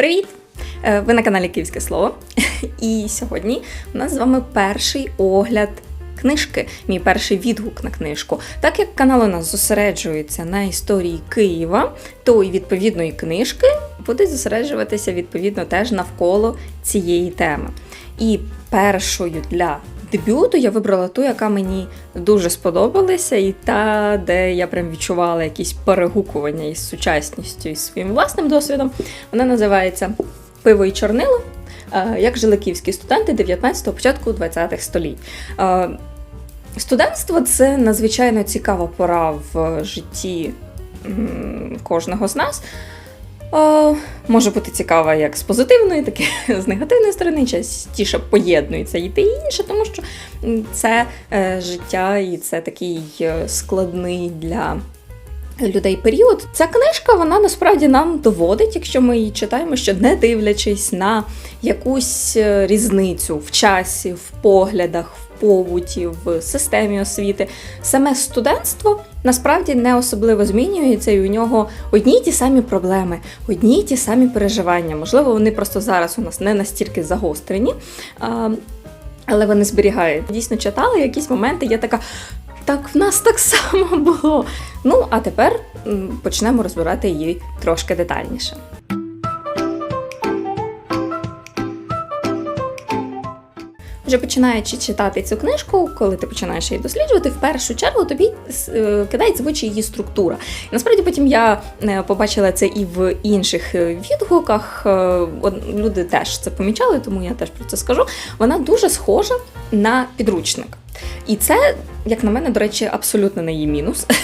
Привіт! Е, Ви на каналі Київське Слово. І сьогодні у нас з вами перший огляд книжки, мій перший відгук на книжку. Так як канал у нас зосереджується на історії Києва, то і відповідної книжки буде зосереджуватися відповідно теж навколо цієї теми. І першою для дебюту я вибрала ту, яка мені дуже сподобалася, і та, де я прям відчувала якісь перегукування із сучасністю і своїм власним досвідом. Вона називається Пиво і чорнило. е, Як жили київські студенти 19-го, початку 20-х століть. Е, Студентство це надзвичайно цікава пора в житті кожного з нас. Е, Може бути цікава як з позитивної, так і з негативної сторони, частіше поєднується і те інше, тому що це е, життя і це такий е, складний для людей період. Ця книжка вона насправді нам доводить, якщо ми її читаємо, що не дивлячись на якусь е, різницю в часі, в поглядах, в побуті, в системі освіти, саме студентство насправді не особливо змінюється, і у нього одні й ті самі проблеми, одні й ті самі переживання. Можливо, вони просто зараз у нас не настільки загострені. Але вони зберігають. Дійсно читала якісь моменти, я така. Так в нас так само було. Ну, а тепер почнемо розбирати її трошки детальніше. Вже починаючи читати цю книжку, коли ти починаєш її досліджувати, в першу чергу тобі е, кидається в очі її структура. І насправді потім я е, побачила це і в інших е, відгуках. Люди теж це помічали, тому я теж про це скажу. Вона дуже схожа на підручник. І це, як на мене, до речі, абсолютно не її мінус.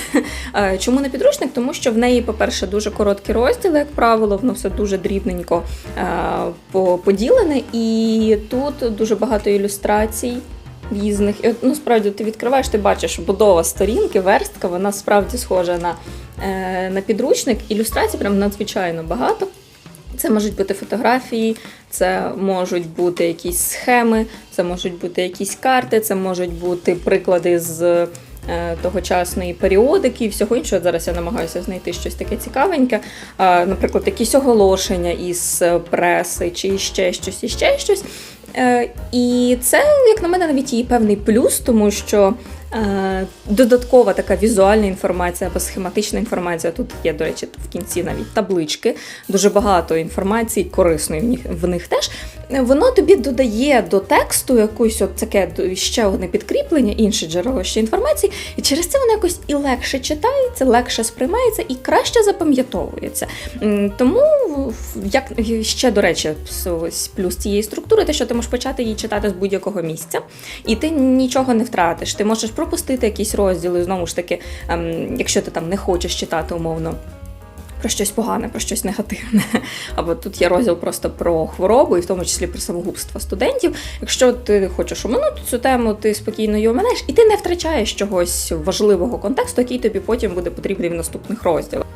Е, Чому не підручник? Тому що в неї, по-перше, дуже короткі розділи, як правило, воно все дуже дрібненько е, поділене, і тут дуже багато ілюстрацій. Різних, і от, ну справді ти відкриваєш, ти бачиш будова сторінки, верстка, вона справді схожа на, е, на підручник. Ілюстрацій прям надзвичайно багато. Це можуть бути фотографії, це можуть бути якісь схеми, це можуть бути якісь карти, це можуть бути приклади з е, тогочасної періодики і всього іншого. Зараз я намагаюся знайти щось таке цікавеньке. Наприклад, якісь оголошення із е, преси, чи ще щось, і ще щось. Е, І це, як на мене, навіть її певний плюс, тому що додаткова така візуальна інформація або схематична інформація. Тут є, до речі, в кінці навіть таблички, дуже багато інформації, корисної в них, в них теж. Е, Воно тобі додає до тексту якусь от таке ще одне підкріплення, інше джерело ще інформації, і через це воно якось і легше читається, легше сприймається і краще запам'ятовується. Тому, як ще до речі, плюс цієї структури, те, що ти можеш почати її читати з будь-якого місця, і ти нічого не втратиш. Ти можеш пропустити якісь розділи, знову ж таки, ем, якщо ти там не хочеш читати умовно. Про щось погане, про щось негативне. Або тут є розділ просто про хворобу, і в тому числі про самогубство студентів. Якщо ти хочеш оминути цю тему, ти спокійно її оминеш, і ти не втрачаєш чогось важливого контексту, який тобі потім буде потрібний в наступних розділах.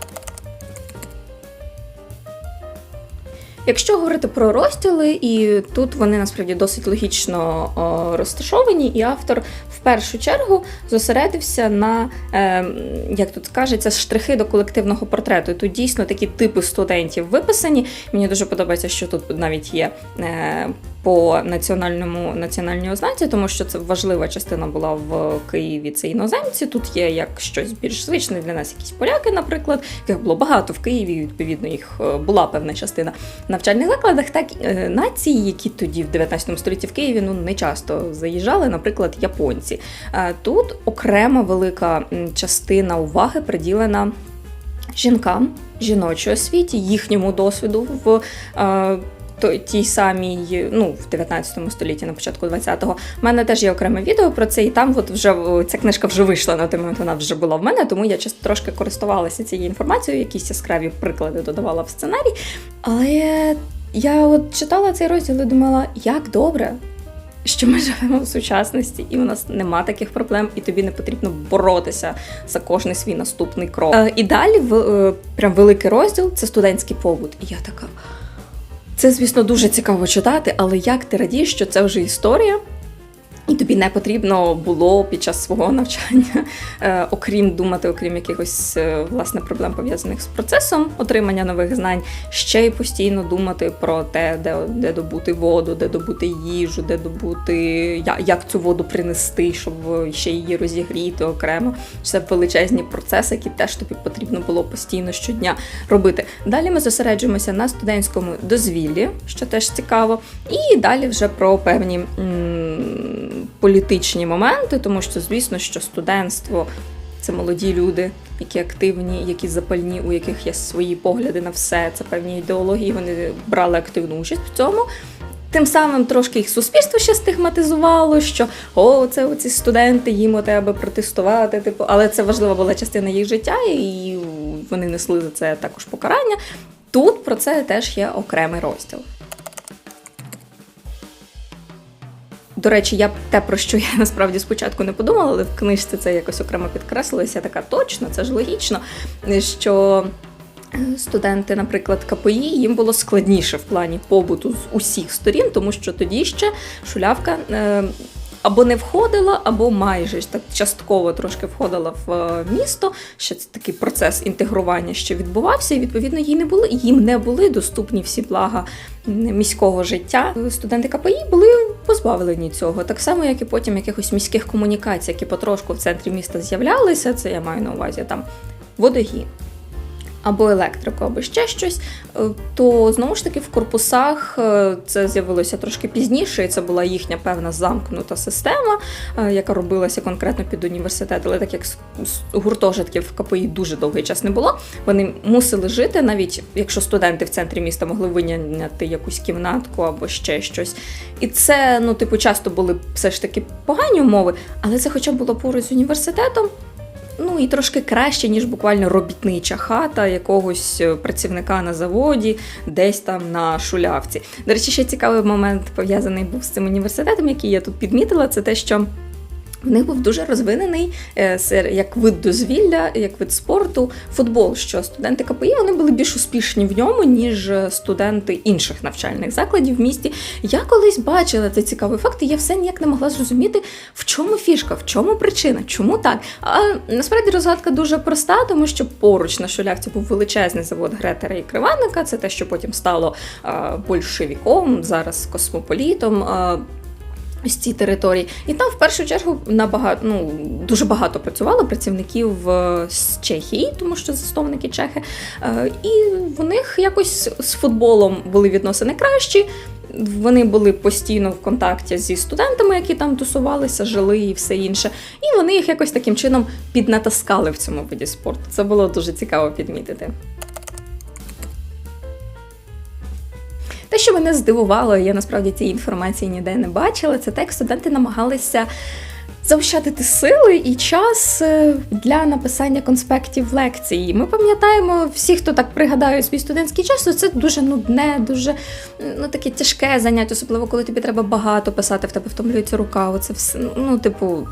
Якщо говорити про розділи, і тут вони насправді досить логічно о, розташовані, і автор першу чергу зосередився на, е, як тут кажеться, штрихи до колективного портрету. Тут дійсно такі типи студентів виписані. Мені дуже подобається, що тут навіть є. По національному національній ознаці, тому що це важлива частина була в Києві. Це іноземці. Тут є як щось більш звичне для нас, якісь поляки, наприклад, яких було багато в Києві. Відповідно, їх е, була певна частина в навчальних закладах. Так е, нації, які тоді в 19 столітті в Києві ну не часто заїжджали, наприклад, японці. Е, Тут окрема велика частина уваги приділена жінкам, жіночій освіті, їхньому досвіду в. Тій самій, ну, в 19 столітті, на початку 20-го. У мене теж є окреме відео про це, і там от вже ця книжка вже вийшла на той момент, вона вже була в мене, тому я часто трошки користувалася цією інформацією, якісь яскраві приклади додавала в сценарій. Але я от читала цей розділ і думала, як добре, що ми живемо в сучасності, і у нас нема таких проблем, і тобі не потрібно боротися за кожний свій наступний крок. Е, і далі в, е, прям великий розділ це студентський побут. І я така. Це, звісно, дуже цікаво читати, але як ти радієш, що це вже історія, і тобі не потрібно було під час свого навчання, е, окрім думати, окрім якихось е, власне проблем пов'язаних з процесом отримання нових знань, ще й постійно думати про те, де, де добути воду, де добути їжу, де добути як цю воду принести, щоб ще її розігріти окремо. Це величезні процеси, які теж тобі потрібно було постійно щодня робити. Далі ми зосереджуємося на студентському дозвіллі, що теж цікаво, і далі вже про певні м, політичні моменти, тому що, звісно, що студентство це молоді люди, які активні, які запальні, у яких є свої погляди на все, це певні ідеології. Вони брали активну участь в цьому. Тим самим трошки їх суспільство ще стигматизувало, що о, це оці студенти, їм тебе протестувати. Типу, але це важлива була частина їх життя, і вони несли за це також покарання. Тут про це теж є окремий розділ. До речі, я те, про що я насправді спочатку не подумала, але в книжці це якось окремо підкреслилося. Така точно, це ж логічно, що е, студенти, наприклад, КПІ, їм було складніше в плані побуту з усіх сторін, тому що тоді ще шулявка. Або не входила, або майже так частково трошки входила в е, місто. Ще це такий процес інтегрування ще відбувався, і відповідно їй не були їм не були доступні всі блага міського життя. Студенти КПІ були позбавлені цього, так само як і потім якихось міських комунікацій, які потрошку в центрі міста з'являлися. Це я маю на увазі там водогін. Або електрику, або ще щось, е, то знову ж таки в корпусах е, це з'явилося трошки пізніше, і це була їхня певна замкнута система, е, яка робилася конкретно під університет. Але так як гуртожитків в КПІ дуже довгий час не було, вони мусили жити, навіть якщо студенти в центрі міста могли виняти якусь кімнатку або ще щось. І це, ну, типу, часто були все ж таки погані умови, але це хоча б було поруч з університетом. Ну і трошки краще, ніж буквально робітнича хата якогось е, працівника на заводі, десь там на шулявці. До речі, ще цікавий момент пов'язаний був з цим університетом, який я тут підмітила, це те, що. В них був дуже розвинений е, як вид дозвілля, як вид спорту, футбол. Що студенти КПІ вони були більш успішні в ньому, ніж е, студенти інших навчальних закладів в місті. Я колись бачила цей цікавий факт, і я все ніяк не могла зрозуміти, в чому фішка, в чому причина, чому так. А насправді розгадка дуже проста, тому що поруч на шулявці був величезний завод Гретера і Криваника. Це те, що потім стало е, большевиком, зараз космополітом. е, Ось ці території, і там в першу чергу набагато ну дуже багато працювало працівників е, з Чехії, тому що засновники чехи. Е, І в них якось з футболом були відносини кращі. Вони були постійно в контакті зі студентами, які там тусувалися, жили і все інше. І вони їх якось таким чином піднатаскали в цьому виді спорту. Це було дуже цікаво підмітити. Те, що мене здивувало, я насправді цієї інформації ніде не бачила, це те, як студенти намагалися заощадити сили і час е, для написання конспектів лекцій. Ми пам'ятаємо, всі, хто так пригадає свій студентський час, то це дуже нудне, дуже ну, таке тяжке заняття, особливо коли тобі треба багато писати, в тебе втомлюється рука. Оце все, ну, типу.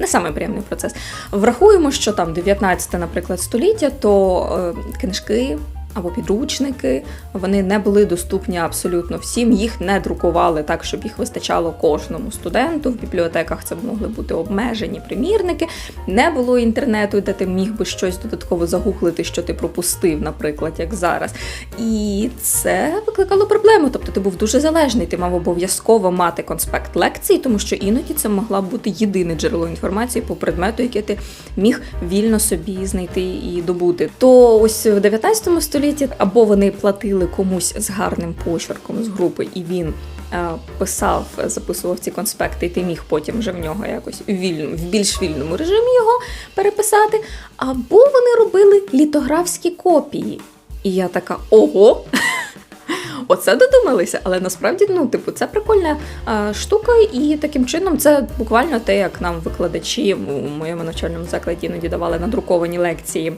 Не самий приємний процес. Врахуємо, що там 19, наприклад, століття, то е, книжки або підручники вони не були доступні абсолютно всім. Їх не друкували так, щоб їх вистачало кожному студенту. В бібліотеках це могли бути обмежені примірники. Не було інтернету, де ти міг би щось додатково загуглити, що ти пропустив, наприклад, як зараз. І це викликало проблему. Тобто ти був дуже залежний. Ти мав обов'язково мати конспект лекцій, тому що іноді це могла бути єдине джерело інформації по предмету, яке ти міг вільно собі знайти і добути. То ось в 19 столітті або вони платили комусь з гарним почерком з групи, і він е, писав, записував ці конспекти, і ти міг потім вже в нього якось у вільному, в більш вільному режимі його переписати. Або вони робили літографські копії. І я така ого. Оце додумалися, але насправді, ну, типу, це прикольна а, штука, і таким чином це буквально те, як нам викладачі у моєму навчальному закладі іноді давали надруковані лекції.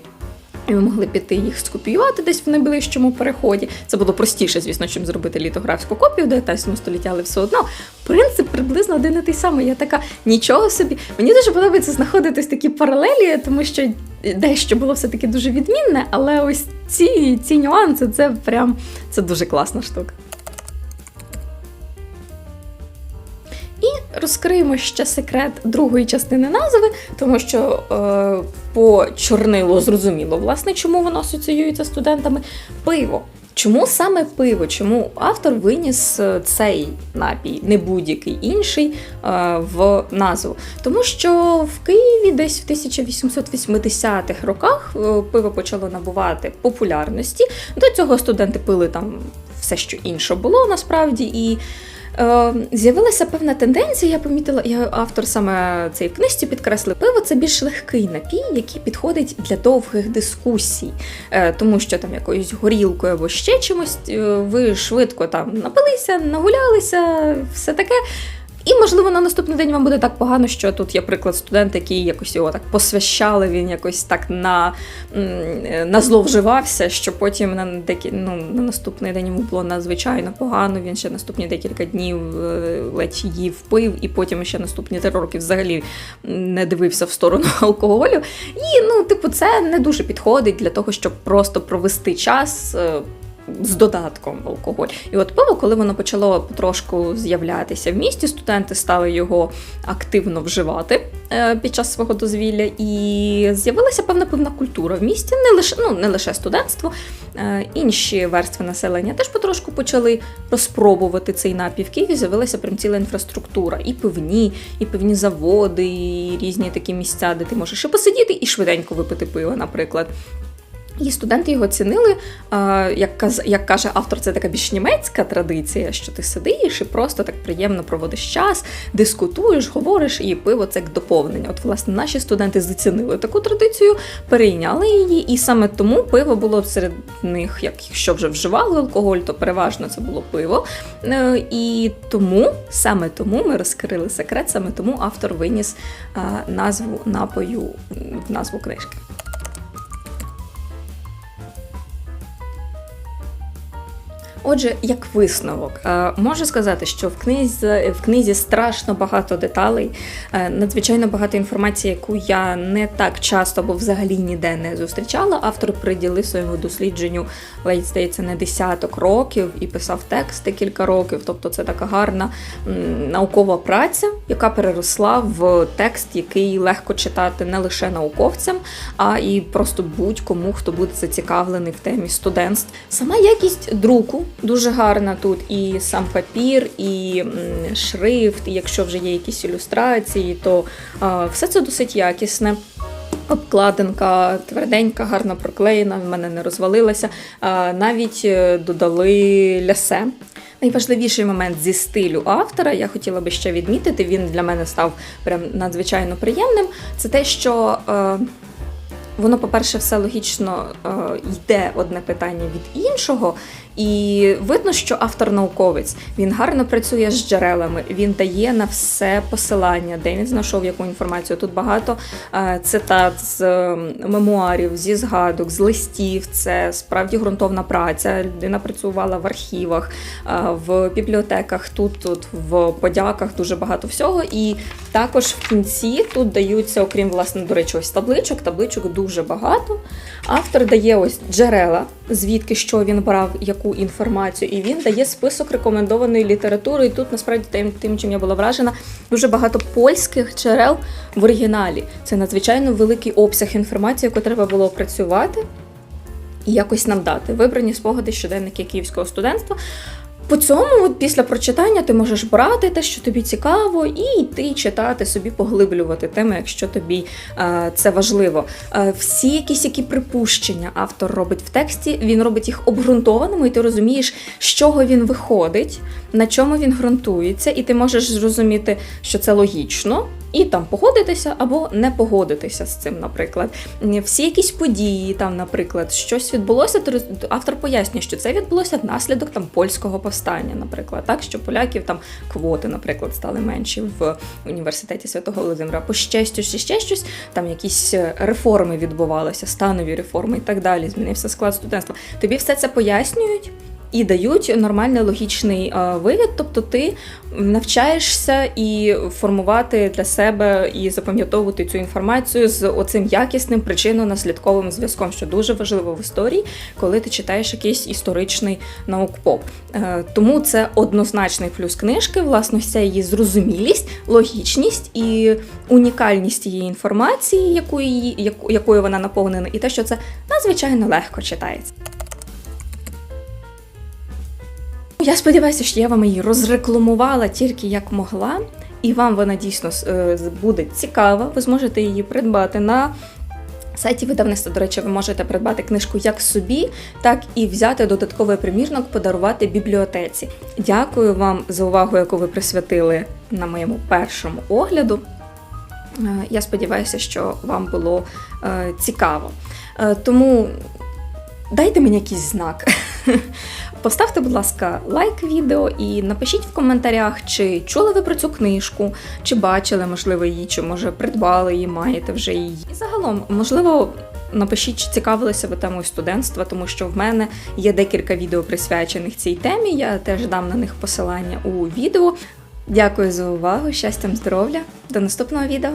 І ми могли піти їх скопіювати десь в найближчому переході. Це було простіше, звісно, чим зробити літографську копію в 19 столітті, але все одно принцип приблизно один і той самий. Я така нічого собі. Мені дуже подобається знаходитись такі паралелі, тому що дещо було все-таки дуже відмінне, але ось ці, ці нюанси це прям це дуже класна штука. Розкриємо ще секрет другої частини назви, тому що е, по чорнилу зрозуміло, власне, чому воно асоціюється студентами. Пиво. Чому саме пиво? Чому автор виніс е, цей напій, не будь-який інший, е, в назву? Тому що в Києві десь в 1880-х роках е, пиво почало набувати популярності. До цього студенти пили там все, що інше було насправді. І з'явилася певна тенденція, я помітила, я автор саме цей книжці підкреслив, пиво це більш легкий напій, який підходить для довгих дискусій, е, тому що там якоюсь горілкою або ще чимось е, ви швидко там напилися, нагулялися, все таке. І, можливо, на наступний день вам буде так погано, що тут є приклад студента, який якось його так посвящали, він якось так на, на зло вживався, що потім на, декі, ну, на наступний день йому було надзвичайно погано. Він ще наступні декілька днів е, ледь їв, пив, і потім ще наступні три роки взагалі не дивився в сторону алкоголю. І, ну, типу, це не дуже підходить для того, щоб просто провести час. З додатком алкоголь. І от пиво, коли воно почало потрошку з'являтися в місті, студенти стали його активно вживати е, під час свого дозвілля, і з'явилася певна певна культура в місті, не лише ну не лише студентство, е, інші верстви населення теж потрошку почали розпробувати цей напій. В Києві з'явилася прям ціла інфраструктура, і пивні, і пивні заводи, і різні такі місця, де ти можеш і посидіти, і швиденько випити пиво, наприклад. І студенти його цінили. Як як каже автор, це така більш німецька традиція, що ти сидиш і просто так приємно проводиш час, дискутуєш, говориш, і пиво це як доповнення. От, власне, наші студенти зацінили таку традицію, перейняли її, і саме тому пиво було серед них, як якщо вже вживали алкоголь, то переважно це було пиво. Е, І тому, саме тому ми розкрили секрет, саме тому автор виніс назву напою в назву книжки. Отже, як висновок, е, можу сказати, що в книзі, в книзі страшно багато деталей, е, надзвичайно багато інформації, яку я не так часто або взагалі ніде не зустрічала. Автор приділив своєму дослідженню, ледь здається, не десяток років і писав тексти кілька років. Тобто це така гарна наукова праця, яка переросла в текст, який легко читати не лише науковцям, а і просто будь-кому, хто буде зацікавлений в темі студентств. Сама якість друку дуже гарна тут, і сам папір, і шрифт, і якщо вже є якісь ілюстрації, то все це досить якісне. Обкладинка тверденька, гарно проклеєна, в мене не розвалилася. Навіть е, додали лясе. Найважливіший момент зі стилю автора, я хотіла би ще відмітити, він для мене став прям надзвичайно приємним. Це те, що е, воно, по-перше, все логічно е, йде одне питання від іншого, і видно, що автор науковець він гарно працює з джерелами, він дає на все посилання, де він знайшов яку інформацію. Тут багато е, цитат з е, мемуарів, зі згадок, з листів. Це справді ґрунтовна праця. Людина працювала в архівах, е, в бібліотеках. Тут, тут в подяках дуже багато всього. І також в кінці тут даються, окрім власне, до речі, ось табличок. Табличок дуже багато. Автор дає ось джерела, звідки що він брав, яку інформацію, і він дає список рекомендованої літератури. І тут насправді тим, тим, чим я була вражена, дуже багато польських джерел в оригіналі. Це надзвичайно великий обсяг інформації, яку треба було опрацювати і якось нам дати. Вибрані спогади щоденники київського студентства. По цьому, от після прочитання, ти можеш брати те, що тобі цікаво, і йти читати собі, поглиблювати теми, якщо тобі е, це важливо. Е, всі якісь які припущення автор робить в тексті, він робить їх обґрунтованими, і ти розумієш, з чого він виходить, на чому він ґрунтується, і ти можеш зрозуміти, що це логічно. І там погодитися або не погодитися з цим, наприклад. Всі якісь події, там, наприклад, щось відбулося, то автор пояснює, що це відбулося внаслідок там польського повстання, наприклад, так що поляків там квоти, наприклад, стали менші в університеті Святого Володимира. По ще ще щось, там якісь е, реформи відбувалися, станові реформи і так далі. Змінився склад студентства. Тобі все це пояснюють. І дають нормальний логічний е, вигляд. Тобто ти навчаєшся і формувати для себе і запам'ятовувати цю інформацію з оцим якісним причинно-наслідковим зв'язком, що дуже важливо в історії, коли ти читаєш якийсь історичний наукпоп. Е, Тому це однозначний плюс книжки, власне, вся її зрозумілість, логічність і унікальність її інформації, якою, її, якою вона наповнена, і те, що це надзвичайно легко читається. Я сподіваюся, що я вам її розрекламувала тільки як могла, і вам вона дійсно е, буде цікава. Ви зможете її придбати на сайті видавництва. До речі, ви можете придбати книжку як собі, так і взяти додатковий примірник, подарувати бібліотеці. Дякую вам за увагу, яку ви присвятили на моєму першому огляду. Е, Я сподіваюся, що вам було е, цікаво. Тому дайте мені якийсь знак. Поставте, будь ласка, лайк відео і напишіть в коментарях, чи чули ви про цю книжку, чи бачили, можливо, її, чи може придбали її, маєте вже її. І загалом, можливо, напишіть, чи цікавилися ви темою студентства, тому що в мене є декілька відео присвячених цій темі. Я теж дам на них посилання у відео. Дякую за увагу, щастям, здоров'я. До наступного відео!